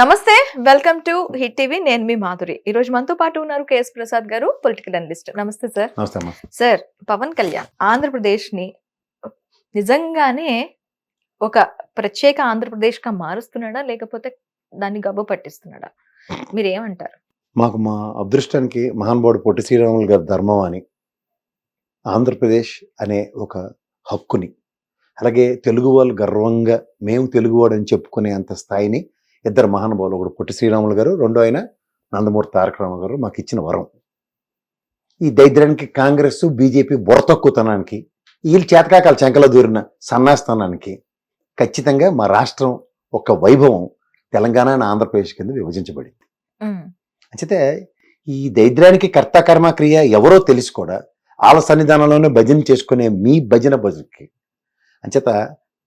నమస్తే welcome to hit TV. నేను మీ మాధురి. ఈ రోజు మనతో పాటు ఉన్నారు కేఎస్ ప్రసాద్ గారు పొలిటికల్ అనలిస్ట్. నమస్తే సార్. సార్ పవన్ కళ్యాణ్ ఆంధ్రప్రదేశ్ని నిజంగానే ఒక ప్రత్యేక ఆంధ్రప్రదేశ్గా మారుస్తున్నాడా లేకపోతే దాన్ని గబ్బు పట్టిస్తున్నాడా? మీరు ఏమంటారు మాకు మా అదృష్టానికి మహానుభావుడు పొట్టి శ్రీరాములు గారి ధర్మం అని ఆంధ్రప్రదేశ్ అనే ఒక హక్కుని అలాగే తెలుగు వాళ్ళు గర్వంగా మేము తెలుగువాడు అని చెప్పుకునే అంత స్థాయిని ఇద్దరు మహానుభావులు ఒకడు పొట్టి శ్రీరాములు గారు రెండో ఆయన నందమూరి తారక రామ గారు మాకు ఇచ్చిన వరం. ఈ దైద్రానికి కాంగ్రెస్ బీజేపీ బుర్రతక్కుతనానికి వీళ్ళు చేతకాకాల చెంకలో దూరిన సన్నాస్థానానికి ఖచ్చితంగా మా రాష్ట్రం ఒక వైభవం తెలంగాణ ఆంధ్రప్రదేశ్ కింద విభజించబడింది. అంచేతే ఈ దైద్రానికి కర్త కర్మ క్రియ ఎవరో తెలిసి కూడా వాళ్ళ సన్నిధానంలోనే భజన చేసుకునే మీ భజన భజనకి అంచేత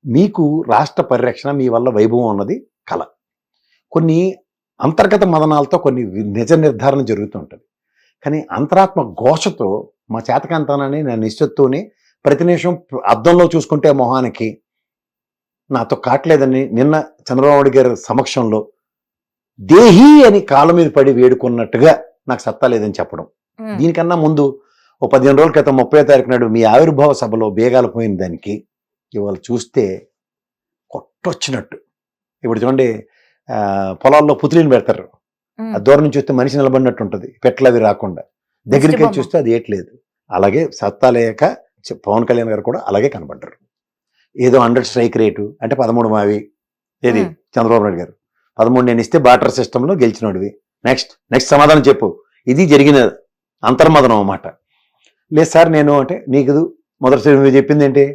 మీకు రాష్ట్ర పరిరక్షణ మీ వల్ల వైభవం ఉన్నది కళ కొన్ని అంతర్గత మదనాలతో కొన్ని నిజ నిర్ధారణ జరుగుతూ ఉంటుంది. కానీ అంతరాత్మ ఘోషతో మా చేతకాంతానని నా నిశ్చత్తోనే ప్రతి నిమిషం అద్దంలో చూసుకుంటే మొహానికి నాతో కాట్లేదని నిన్న చంద్రబాబు గారి సమక్షంలో దేహి అని కాళ్ళ మీద పడి వేడుకున్నట్టుగా నాకు సత్తా లేదని చెప్పడం. దీనికన్నా ముందు ఓ పదిహేను రోజుల క్రితం ముప్పై తారీఖు నాడు మీ ఆవిర్భావ సభలో బేగాలు పోయిన దానికి ఇవాళ చూస్తే కొట్టొచ్చినట్టు. ఇప్పుడు చూడండి పొలాల్లో పుతులిని పెడతారు. ఆ దూరం నుంచి చూస్తే మనిషి నిలబడినట్టు ఉంటుంది. పెట్లు అవి రాకుండా. దగ్గరికి. చూస్తే అది ఏట్లేదు. అలాగే సత్తా లేక పవన్ కళ్యాణ్ గారు కూడా అలాగే కనబడ్డారు. ఏదో హండ్రెడ్ స్ట్రైక్ రేటు అంటే పదమూడు మావి. ఏది. చంద్రబాబు నాయుడు గారు. పదమూడు నేను ఇస్తే బాటర్ సిస్టంలో గెలిచినోడివి. నెక్స్ట్ నెక్స్ట్ సమాధానం చెప్పు. ఇది జరిగిన అంతర్మదనం అన్నమాట. లేదు సార్ నేను అంటే నీకు మొదటిసారి నువ్వు చెప్పింది ఏంటి?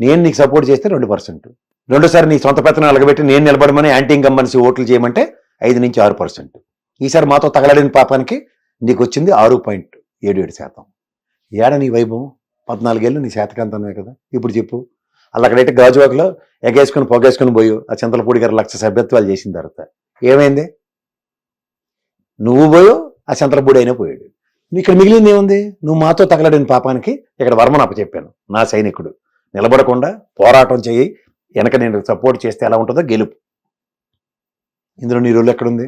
నేను నీకు సపోర్ట్ చేస్తే రెండు పర్సెంట్. రెండోసారి నీ సొంత పెత్తనం అలగబెట్టి నేను నిలబడమని యాంటీ ఇన్కంబెన్సీ ఓట్లు చేయమంటే ఐదు నుంచి ఆరు పర్సెంట్. ఈసారి మాతో తగలడిన పాపానికి నీకు వచ్చింది ఆరు పాయింట్ ఏడు ఏడు శాతం. ఏడ నీ వైభవం? పద్నాలుగేళ్ళు నీ శాతకాంతమే కదా. ఇప్పుడు చెప్పు. అలా అక్కడైతే గాజువాకలో ఎగేసుకుని పొగేసుకుని పోయి. ఆ చింతలపూడి గారు లక్ష సభ్యత్వాలు చేసిన తర్వాత. ఏమైంది? నువ్వు పోయో ఆ చింతలపూడి అయినా పోయాడు. ఇక్కడ మిగిలింది ఏముంది? నువ్వు మాతో తగలడిన పాపానికి ఇక్కడ వర్మను అప్పచెప్పాను. నా సైనికుడు. నిలబడకుండా పోరాటం చేయి. వెనక నేను సపోర్ట్ చేస్తే ఎలా ఉంటుందో గెలుపు. ఇందులో నీ రోజులు ఎక్కడుంది?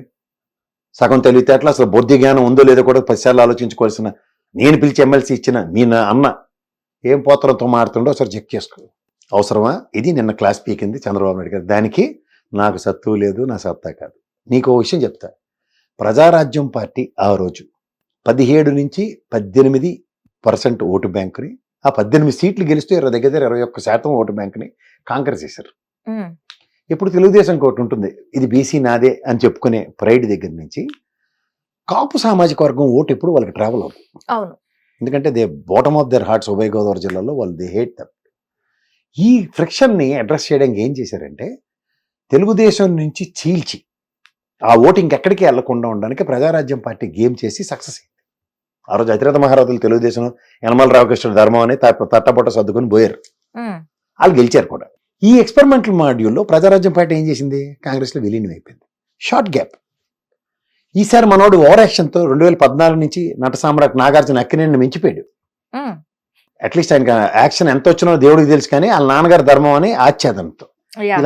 సగం తెలివితేటలు అసలు బుద్ధి జ్ఞానం ఉందో లేదో కూడా పదిసార్లు ఆలోచించుకోవాల్సిన నేను పిలిచి ఎమ్మెల్సీ ఇచ్చిన మీ నా అన్న ఏం పోతరంతో మారుతుండో ఒకసారి చెక్ చేసుకో. అవసరమా? ఇది నిన్న క్లాస్ పీకింది చంద్రబాబు నాయుడు గారు. దానికి నాకు సత్తు లేదు నా సత్తా కాదు. నీకు ఓ విషయం చెప్తా. ప్రజారాజ్యం పార్టీ ఆ రోజు పదిహేడు నుంచి పద్దెనిమిది పర్సెంట్ ఓటు బ్యాంకుని ఆ పద్దెనిమిది సీట్లు గెలిస్తే ఇరవై దగ్గర ఇరవై ఒక్క శాతం ఓటు బ్యాంకుని కాంగ్రెస్ చేశారు. ఇప్పుడు తెలుగుదేశం ఒకటి ఉంటుంది. ఇది బీసీ నాదే అని చెప్పుకునే ప్రైడ్ దగ్గర నుంచి కాపు సామాజిక వర్గం ఓటు ఎప్పుడు వాళ్ళకి ట్రావెల్ అవుతుంది అవును. ఎందుకంటే they bottom of their hearts ఉభయ గోదావరి జిల్లాలో వాళ్ళు దే హేట్ దమ్ ఈ ఫ్రిక్షన్ని అడ్రస్ చేయడానికి ఏం చేశారంటే తెలుగుదేశం నుంచి చీల్చి ఆ ఓటు ఇంకెక్కడికి వెళ్ళకుండా ఉండడానికి ప్రజారాజ్యం పార్టీ గేమ్ చేసి సక్సెస్ అయింది. ఆ రోజు అతిరథ మహారాజులు తెలుగుదేశం యనమల రామకృష్ణ ధర్మం అని తట్ట- తట్టబొట్ట సర్దుకొని పోయారు. వాళ్ళు గెలిచారు కూడా. ఈ ఎక్స్పెరిమెంటల్ మాడ్యూల్లో ప్రజారాజ్యం పార్టీ ఏం చేసింది? కాంగ్రెస్లో విలీనం అయిపోయింది. షార్ట్ గ్యాప్ ఈసారి మనోడు ఓవర్ యాక్షన్తో రెండు వేల పద్నాలుగు నుంచి నట సామ్రాట్ నాగార్జున అక్కినేని మించిపోయాడు. అట్లీస్ట్ ఆయనకి యాక్షన్ ఎంత వచ్చినో దేవుడికి తెలుసు కానీ వాళ్ళ నాన్నగారి ధర్మం అని ఆచ్ఛేదంతో.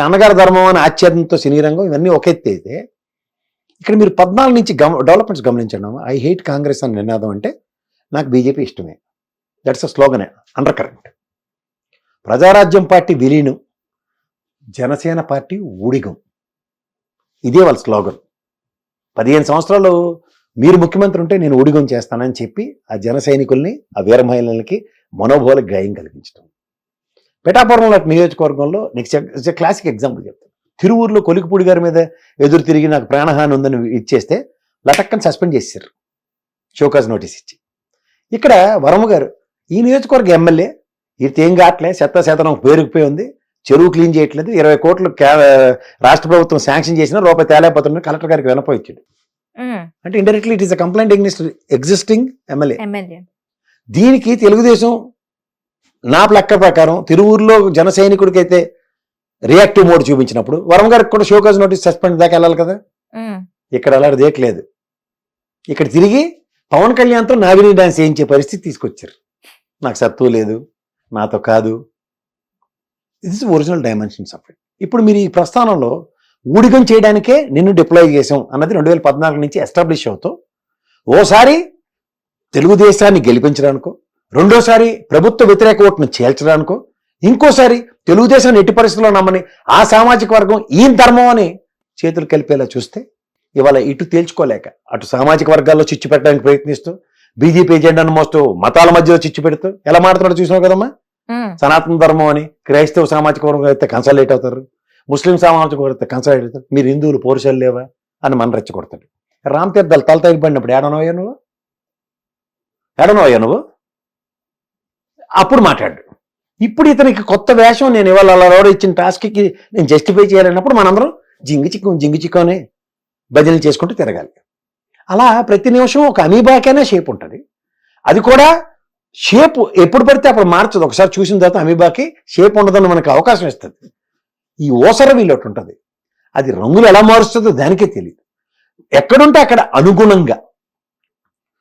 అన్నగారి ధర్మం అని ఆచ్ఛేదంతో సినీ రంగం ఇవన్నీ ఒక ఎత్తి అయితే ఇక్కడ మీరు పద్నాలుగు నుంచి గమ డెవలప్మెంట్స్ గమనించండి ఐ హేట్ కాంగ్రెస్ అని నినాదం అంటే నాకు బీజేపీ ఇష్టమే. దట్స్ అ స్లోగనే అండర్ కరెంట్ ప్రజారాజ్యం పార్టీ విలీనం జనసేన పార్టీ ఊడిగం. ఇదే వాళ్ళ స్లోగన్ పదిహేను సంవత్సరాలు మీరు ముఖ్యమంత్రి ఉంటే నేను ఊడిగం చేస్తానని చెప్పి ఆ జన సైనికుల్ని ఆ వీర మహిళలకి మనోభావాలకు గాయం కలిగించడం పిఠాపురం లాంటి నియోజకవర్గంలో నీకు క్లాసిక్ ఎగ్జాంపుల్ చెప్తాను. తిరువూరులో కొలికిపూడి గారి మీద ఎదురు తిరిగి నాకు ప్రాణహాని ఉందని ఇచ్చేస్తే లటక్కని సస్పెండ్ చేశారు. షోకాజ్ నోటీస్ ఇచ్చి. ఇక్కడ వరమ గారు ఈ నియోజకవర్గ ఎమ్మెల్యే ఇది ఏం కావట్లే చెత్త శాతం పేరుకుపోయి ఉంది చెరువు క్లీన్ చేయట్లేదు ఇరవై కోట్లు రాష్ట్ర ప్రభుత్వం శాంక్షన్ చేసిన రూపాయి తేలేకపోతున్నారు కలెక్టర్ గారికి వినపోయిచ్చాడు ఉమ్, అంటే indirectly it is a complaint against existing MLA. MLA. దీనికి తెలుగుదేశం నా లెక్క ప్రకారం తిరువూరులో జన సైనికుడికైతే రియాక్టివ్ మోడ్ చూపించినప్పుడు వరం గారికి కూడా షోకాజ్ నోటీస్ సస్పెండ్ దాకా వెళ్ళాలి కదా? ఇక్కడ అలాంటి దేకలేదు. ఇక్కడ తిరిగి పవన్ కళ్యాణ్తో నాగిని డాన్స్ చేయించే పరిస్థితి తీసుకొచ్చారు. నాకు సత్తు లేదు నాతో కాదు. This is original dimensions of it ఇప్పుడు మీరు ఈ ప్రస్థానంలో ఊడిగం చేయడానికే నిన్ను డిప్లాయ్ చేసాం అన్నది రెండు వేల పద్నాలుగు నుంచి ఎస్టాబ్లిష్ అవుతూ ఓసారి తెలుగుదేశాన్ని గెలిపించడానికో రెండోసారి ప్రభుత్వ వ్యతిరేక ఓటును చేల్చడానికో ఇంకోసారి తెలుగుదేశాన్ని ఎట్టి పరిస్థితుల్లో నమ్మని ఆ సామాజిక వర్గం ఈ ధర్మం అని చేతులు కలిపేలా చూస్తే ఇవాళ ఇటు తేల్చుకోలేక అటు సామాజిక వర్గాల్లో చిచ్చు పెట్టడానికి ప్రయత్నిస్తూ బీజేపీ ఎజెండాను మోస్తూ మతాల మధ్యలో చిచ్చు పెడుతూ ఎలా మాట్లాడుతున్నాడో చూసినావు కదమ్మా? సనాతన ధర్మం అని క్రైస్తవ సామాజిక వర్గం అయితే కన్సల్టేట్ అవుతారు. ముస్లిం సామాజిక వర్గం అయితే కన్సల్టేట్ అవుతారు. మీరు హిందువులు పౌరుషాలు లేవా అని మన రెచ్చగొడతాడు. రామ్ తీర్థాలు తల తగిలిపడినప్పుడు ఏడనోయ్యా నువ్వు? ఏడనోయ్యా నువ్వు? అప్పుడు మాట్లాడు. ఇప్పుడు ఇతనికి కొత్త వేషం నేను ఇవాళ అలా ఎవరో ఇచ్చిన టాస్క్కి నేను జస్టిఫై చేయాలన్నప్పుడు మనందరం జింగి చిక్కు జింగి చిక్కు బదిలీ భజనలు చేసుకుంటూ తిరగాలి. అలా ప్రతి నిమిషం ఒక అమీబాకైనా షేప్ ఉంటుంది. అది కూడా షేప్ ఎప్పుడు పడితే అప్పుడు మార్చదు. ఒకసారి చూసిన తర్వాత అమీబాకి షేప్ ఉండదని మనకు అవకాశం ఇస్తుంది. ఈ ఓసర వీళ్ళొట్టు ఉంటుంది. అది రంగులు ఎలా మారుస్తుందో దానికే తెలియదు. ఎక్కడుంటే అక్కడ అనుగుణంగా.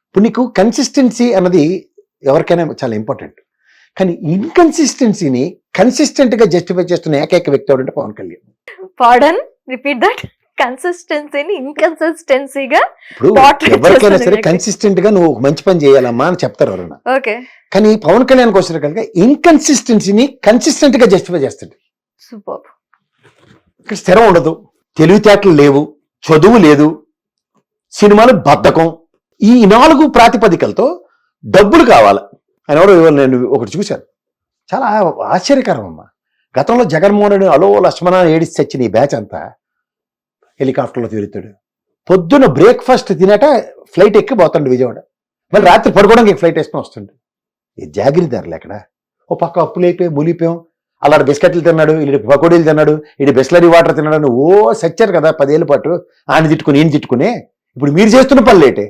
ఇప్పుడు నీకు కన్సిస్టెన్సీ అన్నది ఎవరికైనా చాలా ఇంపార్టెంట్ కానీ ఇన్కన్సిస్టెన్సీని కన్సిస్టెంట్గా జస్టిఫై చేస్తున్న ఏకైక వ్యక్తి ఎవరంటే Pawan Kalyan. Pardon repeat that కన్సిస్టెన్సీని ఇన్కన్సిస్టెన్సీగా ఎవరికైనా సరే. కన్సిస్టెంట్గా నువ్వు మంచి పని చేయాలమ్మా అని చెప్తారు ఎవరైనా. ఓకే కానీ పవన్ కళ్యాణ్కి వచ్చిన కనుక ఇన్కన్సిస్టెన్సీని కన్సిస్టెంట్గా జస్టిఫై చేస్తాడు. సూపర్ ఇక్కడ స్థిరం ఉండదు. తెలివితేటలు లేవు. చదువు లేదు. సినిమాలు బద్ధకం. ఈ నాలుగు ప్రాతిపదికలతో డబ్బులు కావాలి. ఆయన ఎవరో ఇవాళ నేను ఒకటి చూశాను. చాలా ఆశ్చర్యకరం అమ్మ గతంలో జగన్మోహన్ రెడ్డి అలో లక్ష్మణ ఏడిసి చచ్చిన ఈ బ్యాచ్ అంతా హెలికాప్టర్లో తిరుగుతాడు. పొద్దున్న బ్రేక్ఫాస్ట్ తినేట ఫ్లైట్ ఎక్కి పోతాడు విజయవాడ. మళ్ళీ రాత్రి పడుకోవడానికి ఫ్లైట్ వేసుకొని వస్తుండే. ఈ జాగిరిదారులు ఎక్కడ? ఓ పక్క అప్పులైపోయి ములిపోయాం అలాంటి బిస్కెట్లు తిన్నాడు ఇటు పకోడీలు తిన్నాడు ఇటు బిస్లరీ వాటర్ తిన్నాడు అని ఓ సచ్చారు కదా పదేళ్ళ పాటు. ఆయన తిట్టుకుని ఈయన తిట్టుకునే ఇప్పుడు మీరు చేస్తున్న పని లేటే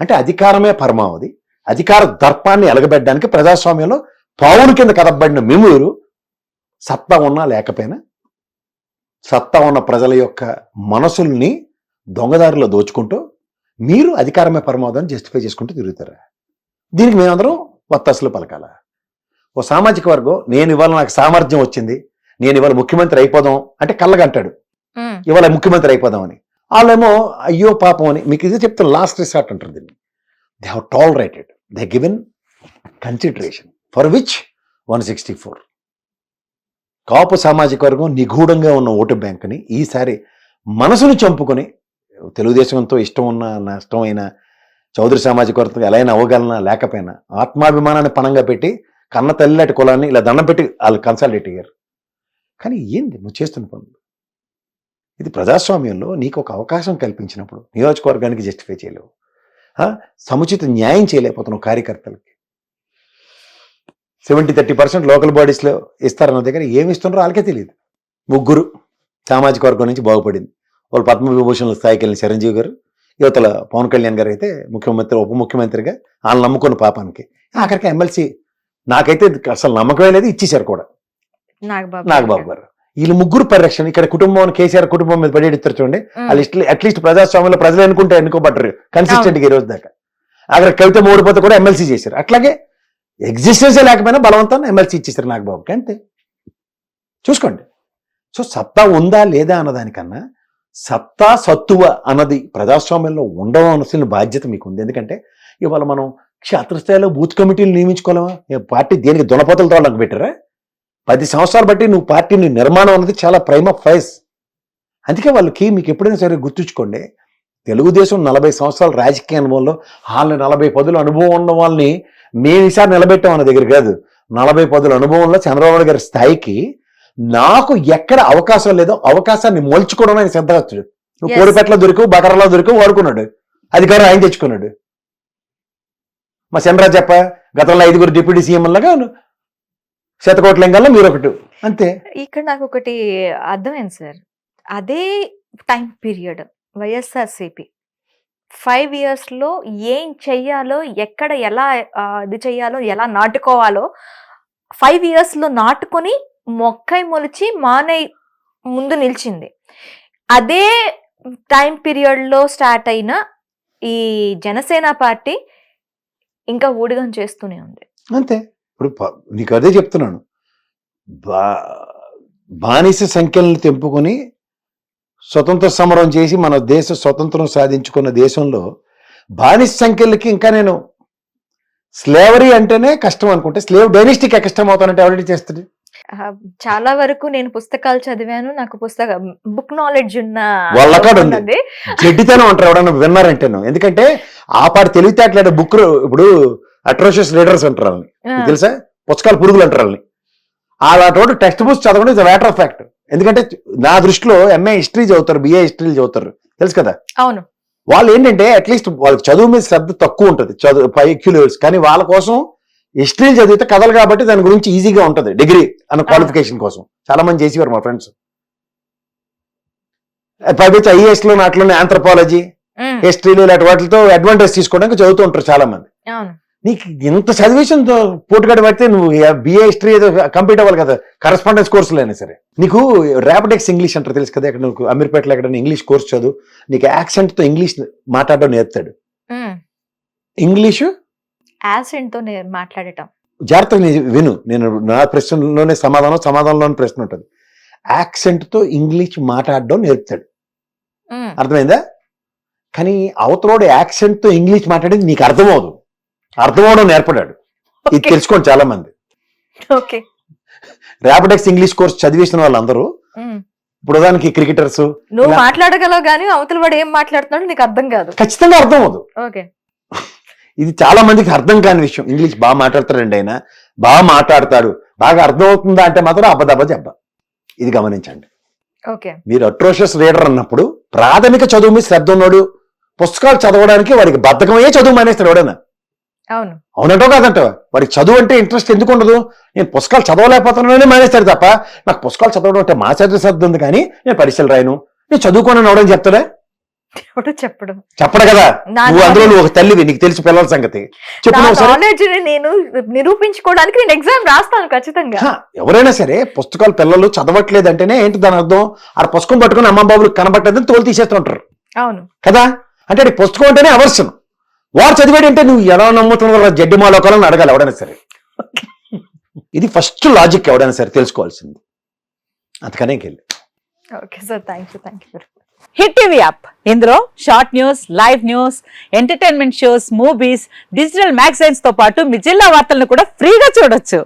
అంటే అధికారమే పరమావధి. అధికార దర్పాన్ని ఎలగబెట్టడానికి ప్రజాస్వామ్యంలో పావును కింద కదపబడిన మిమురు సత్తా ఉన్నా లేకపోయినా సత్తా ఉన్న ప్రజల యొక్క మనసుల్ని దొంగదారిలో దోచుకుంటూ మీరు అధికారమే పరమావధిని జస్టిఫై చేసుకుంటూ తిరుగుతారా? దీనికి మేమందరం వత్తాసులు పలకాల. ఓ సామాజిక వర్గం నేను ఇవాళ నాకు సామర్థ్యం వచ్చింది నేను ఇవాళ ముఖ్యమంత్రి అయిపోదాం అంటే కళ్ళగంటాడు. ఇవాళ ముఖ్యమంత్రి అయిపోదామని. వాళ్ళేమో అయ్యో పాపం అని. మీకు ఇది చెప్తాను లాస్ట్ రిసార్ట్ అంటారు దీన్ని. They have tolerated. They given consideration for which one sixty four Kapu సామాజిక వర్గం నిగూఢంగా ఉన్న ఓటు బ్యాంకుని ఈసారి మనసును చంపుకొని తెలుగుదేశంతో ఇష్టం ఉన్న నష్టమైన చౌదరి సామాజిక వర్గం ఎలా అయినా అవ్వగలనా లేకపోయినా ఆత్మాభిమానాన్ని పణంగా పెట్టి కన్న తల్లిలాంటి కులాన్ని ఇలా దండం పెట్టి వాళ్ళు కన్సల్టేట్ అయ్యారు. కానీ ఏంది నువ్వు చేస్తున్న పనులు? ఇది ప్రజాస్వామ్యంలో నీకు ఒక అవకాశం కల్పించినప్పుడు నియోజకవర్గానికి జస్టిఫై చేయలేవు. సముచిత న్యాయం చేయలేకపోతున్నావు కార్యకర్తలకి. సెవెంటీ థర్టీ పర్సెంట్ లోకల్ బాడీస్లో ఇస్తారన్న దగ్గర ఏమి ఇస్తున్నారో వాళ్ళకే తెలియదు. ముగ్గురు సామాజిక వర్గం నుంచి బాగుపడింది. వాళ్ళు పద్మవిభూషణ్ స్థాయికి వెళ్ళిన చిరంజీవి గారు యువతల పవన్ కళ్యాణ్ గారు అయితే ముఖ్యమంత్రి ఉప ముఖ్యమంత్రిగా వాళ్ళని నమ్ముకున్న పాపానికి. ఆఖరికి ఎమ్మెల్సీ నాకైతే అసలు నమ్మకమే లేదు ఇచ్చేశారు కూడా. నాగబాబు గారు. వీళ్ళు ముగ్గురు పరిరక్షణ. ఇక్కడ కుటుంబం కేసీఆర్ కుటుంబం మీద పడి ఎడుతారు చూడండి వాళ్ళు అట్లీస్ట్ ప్రజాస్వామ్యంలో ప్రజలు ఎన్నుకుంటే ఎన్నుకోబడ్డారు. కన్సిస్టెంట్ ఈ రోజు దాకా. అక్కడ కవిత ఓడిపోతే కూడా ఎమ్మెల్సీ చేశారు. అట్లాగే ఎగ్జిస్టెన్సే లేకపోయినా బలవంతాన్ని ఎమ్మెల్సీ ఇచ్చేసారు నాగబాబుకి. అంతే. చూసుకోండి. సో సత్తా ఉందా లేదా అన్నదానికన్నా సత్తా సత్తువ అన్నది ప్రజాస్వామ్యంలో ఉండవలసిన బాధ్యత మీకు ఉంది ఎందుకంటే ఇవాళ మనం క్షేత్రస్థాయిలో బూత్ కమిటీలు నియమించుకోలేమా? పార్టీ దేనికి దునపోతలతో వాళ్ళకి పెట్టారా? పది సంవత్సరాలు బట్టి నువ్వు పార్టీని నిర్మాణం అన్నది చాలా ప్రైమ్ ఆఫ్ ఫైస్ అందుకే వాళ్ళకి మీకు ఎప్పుడైనా సరే గుర్తుంచుకోండి తెలుగుదేశం నలభై సంవత్సరాల రాజకీయ అనుభవంలో వాళ్ళని నలభై పదుల అనుభవం ఉన్న వాళ్ళని మేము ఈసారి నిలబెట్టాం అన్న దగ్గర కాదు. నలభై పదుల అనుభవంలో చంద్రబాబు నాయుడు గారి స్థాయికి నాకు ఎక్కడ అవకాశం లేదో అవకాశాన్ని మొల్చుకోవడం ఆయన సిద్ధహస్తుడు నువ్వు Yes. కోడిపెట్టలో దొరికవు బకరలో దొరికవు వాడుకున్నాడు. అధికారం ఆయన తెచ్చుకున్నాడు. మా చంద్రరాజ్ చెప్ప గతంలో ఐదుగురు డిప్యూటీ సీఎం లాగా శతకోట్ల లింగాల్లో మీరు ఒకటి అంతే. ఇక్కడ నాకు ఒకటి అర్థమైంది సార్. అదే టైం పీరియడ్ వైఎస్ఆర్సిపి. ఫైవ్ ఇయర్స్లో ఏం చెయ్యాలో ఎక్కడ ఎలా ఇది చెయ్యాలో ఎలా నాటుకోవాలో ఫైవ్ ఇయర్స్లో నాటుకొని మొక్కై మొలిచి మానై ముందు నిలిచింది. అదే టైం పీరియడ్లో స్టార్ట్ అయిన ఈ జనసేన పార్టీ ఇంకా ఊడిగం చేస్తూనే ఉంది. అంతే. ఇప్పుడు నీకు అదే చెప్తున్నాను. బా బానిస సంఖ్యలను తెంపుకొని స్వతంత్ర సమరం చేసి మన దేశ స్వతంత్రం సాధించుకున్న దేశంలో బానిస సంఖ్యలకి ఇంకా నేను స్లేవరీ అంటేనే కష్టం అనుకుంటే స్లేవ్ డైనెస్టిక్ కష్టం అవుతానంటే ఎవరైతే చేస్తుంది చాలా వరకు నేను పుస్తకాలు చదివాను నాకు పుస్తక బుక్ నాలెడ్జ్ ఉన్న వాళ్ళకాడ ఉంది. జడ్డితనం అంటారు ఎవడన్నా విన్నారంటేను. ఎందుకంటే ఆ పాటి తెలివితేటలాడే బుక్ ఇప్పుడు అట్రోషియస్ రీడర్స్ అంటారు వాళ్ళని. తెలుసా? పుస్తకాలు పురుగులు అంటారు వాళ్ళని. అలాంటి టెక్స్ట్ బుక్స్ చదవడం ఇస్ మ్యాటర్ ఆఫ్ ఫ్యాక్ట్ ఎందుకంటే నా దృష్టిలో ఎంఏ హిస్టరీ చదువుతారు బిఏ హిస్టరీ చదువుతారు. తెలుసు కదా? అవును. వాళ్ళు ఏంటంటే అట్లీస్ట్ వాళ్ళకి చదువు మీద శ్రద్ధ తక్కువ ఉంటుంది. చదువు పై లెవెల్స్ కానీ వాళ్ళ కోసం హిస్టరీ చదివితే కథలు కాబట్టి దాని గురించి ఈజీగా ఉంటుంది. డిగ్రీ అన్న క్వాలిఫికేషన్ కోసం. చాలా మంది చేసేవారు మా ఫ్రెండ్స్ పైపించి ఐఏఎస్లో నాట్లోనే ఆంథ్రపాలజీ హిస్టరీలు ఇలాంటి వాటితో అడ్వాంటేజ్ తీసుకోవడానికి చదువుతూ ఉంటారు చాలా మంది. నీకు ఇంత చదివేసిన పోటుగాడు పడితే నువ్వు బిఏ హిస్టరీ ఏదో కంప్లీట్ అవ్వాలి కదా కరస్పాండెన్స్ కోర్సులు అయినా సరే. నీకు ర్యాపిడెక్స్ ఇంగ్లీష్ అంటారు తెలుసు కదా ఇక్కడ నువ్వు అమీర్పేటలో ఎక్కడ ఇంగ్లీష్ కోర్స్ చదువు నీకు యాక్సెంట్తో ఇంగ్లీష్ మాట్లాడడం నేర్పుతాడు. ఇంగ్లీషు యాసెంట్తో మాట్లాడటం. జాగ్రత్తగా విను నేను నా ప్రశ్నలోనే సమాధానం సమాధానంలోనే ప్రశ్న ఉంటుంది. యాక్సెంట్తో ఇంగ్లీష్ మాట్లాడడం నేర్పుతాడు. అర్థమైందా? కానీ అవతలోడు యాక్సెంట్తో ఇంగ్లీష్ మాట్లాడేది నీకు అర్థమవదు అర్థమవడం నేర్పడాడు. ఇది. తెలుసుకోండి చాలా మంది ఓకే. ర్యాపిడెక్స్ ఇంగ్లీష్ కోర్స్ చదివేసిన వాళ్ళందరూ. ఇప్పుడు ఉదాహరణకి క్రికెటర్స్ నువ్వు మాట్లాడగలవు కానీ అవతల వాడు ఏం మాట్లాడుతున్నాడు నీకు అర్థం కాదు. ఖచ్చితంగా అర్థం అవదు ఓకే. ఇది చాలా మందికి అర్థం కాని విషయం. ఇంగ్లీష్ బాగా మాట్లాడతాడండి ఆయన. బాగా మాట్లాడతాడు. బాగా అర్థం అవుతుందా అంటే మాత్రం అబ్బదబ్బ జబ్బ. ఇది గమనించండి. ఓకే. మీరు అట్రోషియస్ రీడర్ అన్నప్పుడు ప్రాథమిక చదువు మీద శ్రద్ధ ఉన్నాడు పుస్తకాలు చదవడానికి వాడికి బద్ధకమయ్యే చదువు మానేస్తాడు ఎవడైనా. అవును. అవునంటో కాదంట? వాడికి చదువు అంటే ఇంట్రెస్ట్ ఎందుకు ఉండదు? నేను పుస్తకాలు చదవలేకపోతున్నానని మానేస్తాడు తప్ప నాకు పుస్తకాలు చదవడం అంటే మా చదివే శ్రద్ధ ఉంది కానీ నేను పరీక్షలు రాయను. నేను చదువుకోనని అవడం చెప్తాడా? చెప్పడం. చెప్పడు కదా. నువ్వు అందులో నువ్వు ఒక తల్లివి నీకు తెలిసి పిల్లల సంగతి. చెప్పు నేను నిరూపించుకోవడానికి నేను ఎగ్జామ్ రాస్తాను ఖచ్చితంగా. ఎవరైనా సరే పుస్తకాలు పిల్లలు చదవట్లేదు అంటేనే ఏంటి దాని అర్థం? ఆ పుస్తకం పట్టుకుని అమ్మ బాబులు కనబట్టదని తోలు తీసేస్తుంటారు అవును. కదా? అంటే పుస్తకం అంటేనే అవర్షన్ వాడు చదివాడు అంటే నువ్వు ఎలా నమ్ముతున్నావు జడ్డి మాలోకాలని అడగాలి ఎవడైనా సరే. ఇది ఫస్ట్ లాజిక్ ఎవడైనా సరే తెలుసుకోవాల్సింది. అందుకనే వెళ్ళి. Okay sir thank you thank you hit TV app ఇందులో short news live news entertainment shows movies digital మ్యాగజైన్స్తో పాటు మీ జిల్లా వార్తలను కూడా ఫ్రీగా చూడొచ్చు.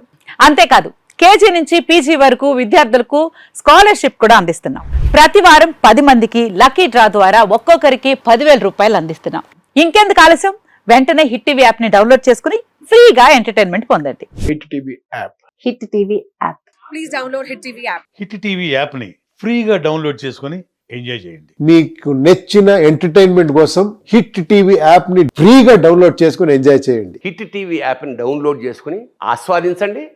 అంతేకాదు కేజీ నుంచి పీజీ వరకు విద్యార్థులకు స్కాలర్షిప్ కూడా అందిస్తున్నాం. ప్రతి వారం పది మందికి లక్కీ డ్రా ద్వారా ఒక్కొక్కరికి పదివేల రూపాయలు అందిస్తున్నాం. ఇంకెందుకు ఆలస్యం? వెంటనే హిట్ టీవీ యాప్ని డౌన్లోడ్ చేసుకుని ఫ్రీగా ఎంటర్టైన్మెంట్ పొందండి. Hit TV app. Hit TV app. Please download Hit TV app. Hit TV యాప్ని ఫ్రీగా డౌన్లోడ్ చేసుకొని ఎంజాయ్ చేయండి. మీకు నచ్చిన ఎంటర్టైన్మెంట్ కోసం హిట్ టీవీ యాప్ని ఫ్రీగా డౌన్లోడ్ చేసుకుని ఎంజాయ్ చేయండి. హిట్ టీవీ యాప్ని డౌన్లోడ్ చేసుకుని ఆస్వాదించండి.